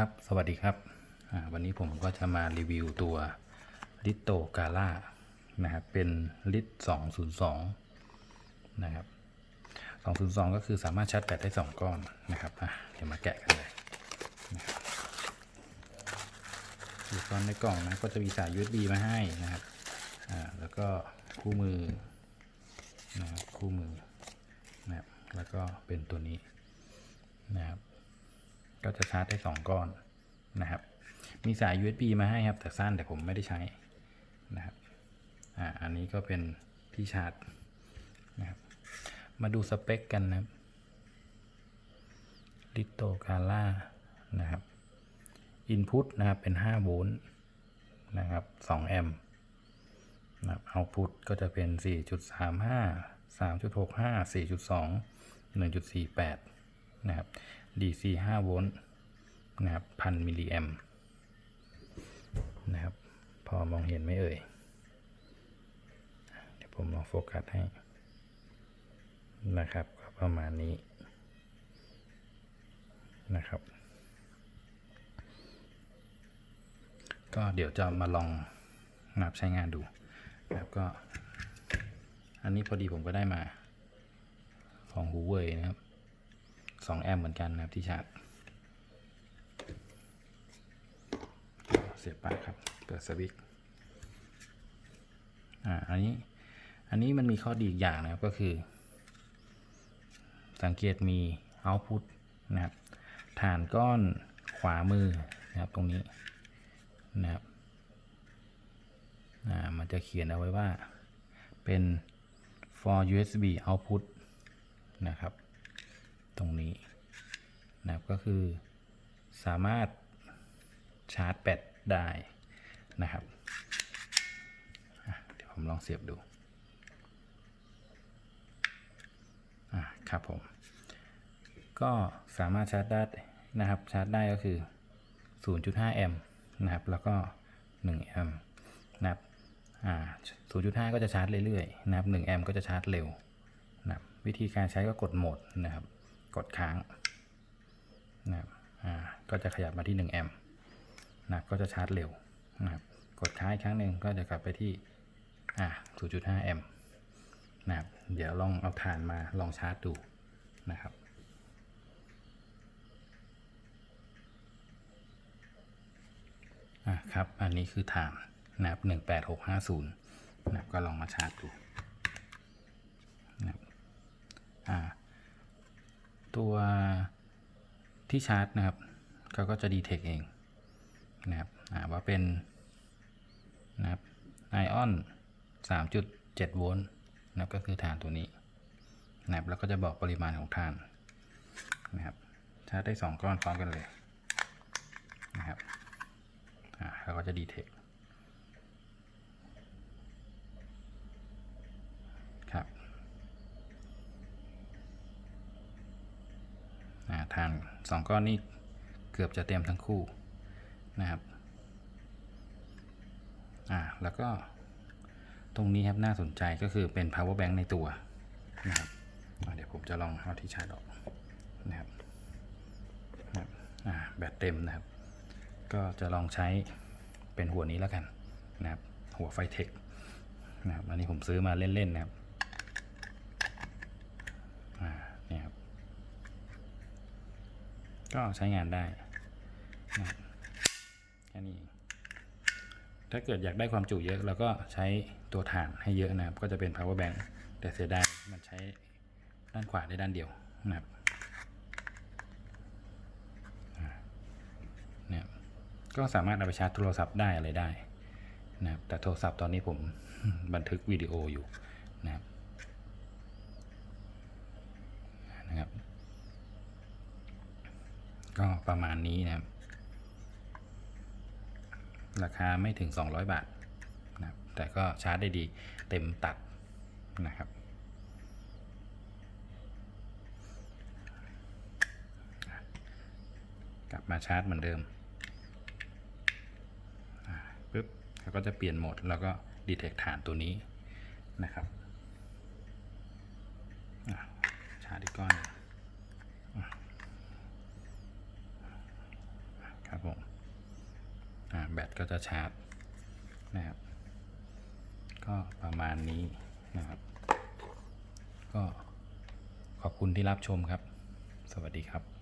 ครับ สวัสดีครับ วันนี้ผมก็จะมารีวิวตัวลิโตกาล่านะครับ เป็นลิต202 นะครับ 202 ก็คือสามารถชาร์จแบตได้ 2 ก้อนนะครับเดี๋ยวมาแกะกันเลยนะครับอุปกรณ์ในกล่องนะ ก็จะมีสาย USB มาให้นะครับ แล้วก็คู่มือนะครับคู่มือนะครับ แล้วก็เป็นตัวนี้นะครับ ก็จะชาร์จได้ 2 ก้อนนะครับ มีสาย USB มาให้ครับ แต่สั้นแต่ผมไม่ได้ใช้นะครับอ่าอันนี้ก็เป็นที่ชาร์จนะครับ มาดูสเปคกันนะครับลิโตกาล่านะครับ Input นะครับเป็น 5 โวลต์นะครับ2แอมป์นะครับ Output ก็จะเป็น 4.35 3.65 4.2 1.48 นะครับ DC 5 โวลต์นะครับพันมิลลิแอมนะครับ พอมองเห็นไหมเอ่ย เดี๋ยวผมลองโฟกัสให้นะครับก็ประมาณนี้นะครับ ก็เดี๋ยวจะมาลองนับใช้งานดูนะครับก็ อันนี้พอดีผมก็ได้มาของหูเว่ยนะครับ สองแอมป์เหมือนกันนะครับที่ชาร์จเสียบปลั๊กครับ เปิดสวิตช์อ่าอันนี้อันนี้มันมีข้อดีอีกอย่างนะครับก็คือ สังเกตมี output นะครับฐานก้อนขวามือนะครับตรงนี้นะครับอ่ามันจะเขียนเอาไว้ว่าเป็น for USB output นะครับ ตรงนี้นะครับก็คือสามารถชาร์จแบตได้นะครับเดี๋ยวผมลองเสียบดูอะครับผม ก็สามารถชาร์จได้นะครับชาร์จได้ก็คือ 0.5 แอมป์นะครับ แล้วก็ 1 แอมป์นะครับอ่า0.5 ก็จะชาร์จเรื่อยๆนะครับ 1 แอมป์ก็จะชาร์จเร็วนะครับวิธีการใช้ก็กดโหมดนะครับ กดค้างนะครับอ่าก็จะขยับมาที่ 1 แอมป์นะก็จะชาร์จเร็วนะครับกดค้างอีกครั้งหนึ่งก็จะกลับไปที่อ่า0.5 แอมป์นะครับเดี๋ยวลองเอาถ่านมาลองชาร์จดูนะครับอะครับ อันนี้คือฐานนะครับ18650นะครับก็ลองมาชาร์จดูนะครับอ่า ตัวที่ชาร์จนะครับเขาก็จะดีเทคเองนะครับอ่าว่าเป็นนะครับไอออน3.7 โวลต์นะครับก็คือฐานตัวนี้นะครับแล้วก็จะบอกปริมาณของฐานนะครับชาร์จได้ 2 ก้อนพร้อมกันเลยนะครับอ่าเขาก็จะดีเทคครับ อ่าทาน สองก้อนนี้เกือบจะเต็มทั้งคู่นะครับอ่าแล้วก็ตรงนี้ครับน่าสนใจก็คือเป็น power bank ในตัวนะครับเดี๋ยวผมจะลองเอาที่ชาร์จออกนะครับนะบแบตเต็มนะครับ ก็จะลองใช้เป็นหัวนี้แล้วกันนะครับ หัวไฟเทคนะครับ อันนี้ผมซื้อมาเล่นๆนะครับ อ่า เนี่ยครับ ก็ใช้งานได้นะแค่นี้ถ้าเกิดอยากได้ความจุเยอะเราก็ใช้ตัวถ่านให้เยอะนะครับ ก็จะเป็น power bank แต่เสียดายมันใช้ด้านขวาได้ด้านเดียวนะครับเนี่ยก็สามารถเอาไปชาร์จโทรศัพท์ได้อะไรได้นะครับแต่โทรศัพท์ตอนนี้ผมบันทึกวิดีโออยู่นะครับนะครับ ก็ประมาณนี้นะครับ ราคาไม่ถึง 200 บาทนะครับแต่ก็ชาร์จได้ดีเต็มตัดนะครับ กลับมาชาร์จเหมือนเดิมปึ๊บเขาก็จะเปลี่ยนโหมดแล้วก็ดีเทคฐานตัวนี้นะครับชาร์จอีกก้อนหนึ่ง ครับ แบตก็จะชาร์จนะครับ ก็ประมาณนี้นะครับ ก็ขอบคุณที่รับชมครับ สวัสดีครับ